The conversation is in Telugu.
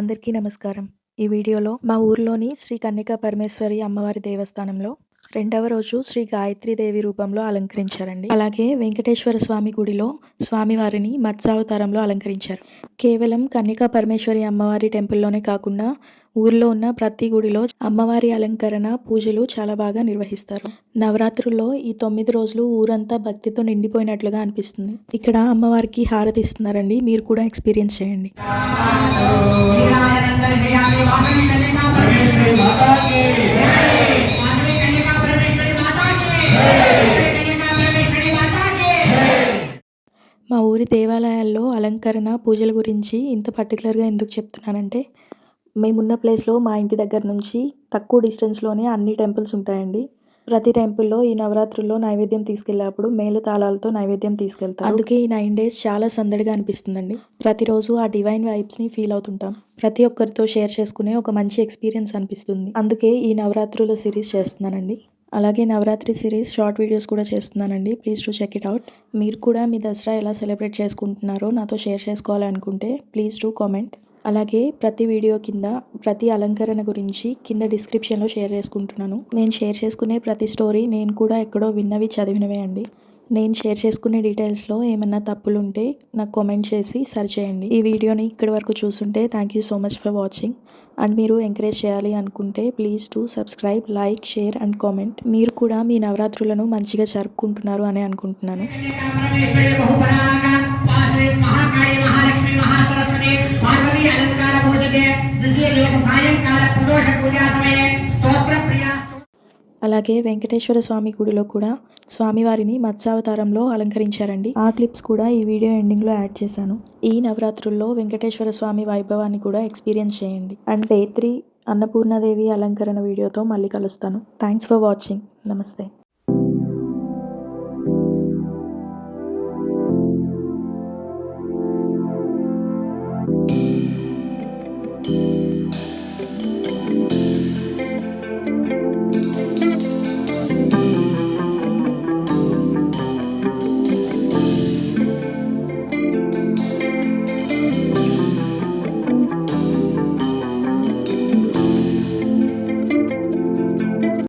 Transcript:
అందరికీ నమస్కారం. ఈ వీడియోలో మా ఊర్లోని శ్రీ కన్యకా పరమేశ్వరి అమ్మవారి దేవస్థానంలో రెండవ రోజు శ్రీ దేవి రూపంలో అలంకరించారండి. అలాగే వెంకటేశ్వర స్వామి గుడిలో స్వామివారిని మత్స్యావతారంలో అలంకరించారు. కేవలం కన్యకా పరమేశ్వరి అమ్మవారి టెంపుల్లోనే కాకుండా ఊర్లో ఉన్న ప్రతి గుడిలో అమ్మవారి అలంకరణ పూజలు చాలా బాగా నిర్వహిస్తారు. నవరాత్రుల్లో ఈ తొమ్మిది రోజులు ఊరంతా భక్తితో నిండిపోయినట్లుగా అనిపిస్తుంది. ఇక్కడ అమ్మవారికి హారతి ఇస్తున్నారండి. మీరు కూడా ఎక్స్పీరియన్స్ చేయండి. మా ఊరి దేవాలయాల్లో అలంకరణ పూజల గురించి ఇంత పర్టికులర్గా ఎందుకు చెప్తున్నానంటే మేమున్న ప్లేస్లో మా ఇంటి దగ్గర నుంచి తక్కువ డిస్టెన్స్లోనే అన్ని టెంపుల్స్ ఉంటాయండి. ప్రతి టెంపుల్లో ఈ నవరాత్రుల్లో నైవేద్యం తీసుకెళ్ళేప్పుడు మేలు తాళాలతో నైవేద్యం తీసుకెళ్తాం అందుకే ఈ నైన్ డేస్ చాలా సందడిగా అనిపిస్తుందండి. ప్రతిరోజు ఆ డివైన్ వైబ్స్ని ఫీల్ అవుతుంటాం. ప్రతి ఒక్కరితో షేర్ చేసుకునే ఒక మంచి ఎక్స్పీరియన్స్ అనిపిస్తుంది. అందుకే ఈ నవరాత్రుల సిరీస్ చేస్తున్నానండి. అలాగే నవరాత్రి సిరీస్ షార్ట్ వీడియోస్ కూడా చేస్తున్నానండి. Please to check it out మీరు కూడా మీ దసరా ఎలా సెలబ్రేట్ చేసుకుంటున్నారో నాతో షేర్ చేసుకోవాలనుకుంటే ప్లీజ్ టు కామెంట్. అలాగే ప్రతి వీడియో కింద ప్రతి అలంకరణ గురించి కింద డిస్క్రిప్షన్లో షేర్ చేసుకుంటున్నాను. నేను షేర్ చేసుకునే ప్రతి స్టోరీ నేను కూడా ఎక్కడో విన్నవి చదివినవే అండి. నేను షేర్ చేసుకునే డీటెయిల్స్లో ఏమన్నా తప్పులు ఉంటే నాకు కామెంట్ చేసి సరి చేయండి. ఈ వీడియోని ఇక్కడి వరకు చూస్తుంటే thank you so much for watching. And మీరు ఎంకరేజ్ చేయాలి అనుకుంటే please to subscribe like share and comment. మీరు కూడా మీ నవరాత్రులను మంచిగా జరుపుకుంటున్నారు అని అనుకుంటున్నాను. అలాగే వెంకటేశ్వర స్వామి గుడిలో కూడా స్వామివారిని మత్స్యావతారంలో అలంకరించారండి. ఆ క్లిప్స్ కూడా ఈ వీడియో ఎండింగ్లో యాడ్ చేశాను. ఈ నవరాత్రుల్లో వెంకటేశ్వర స్వామి వైభవాన్ని కూడా ఎక్స్పీరియన్స్ చేయండి. అండ్ డే త్రీ అన్నపూర్ణాదేవి అలంకరణ వీడియోతో మళ్ళీ కలుస్తాను. Thanks for watching. నమస్తే. Bye.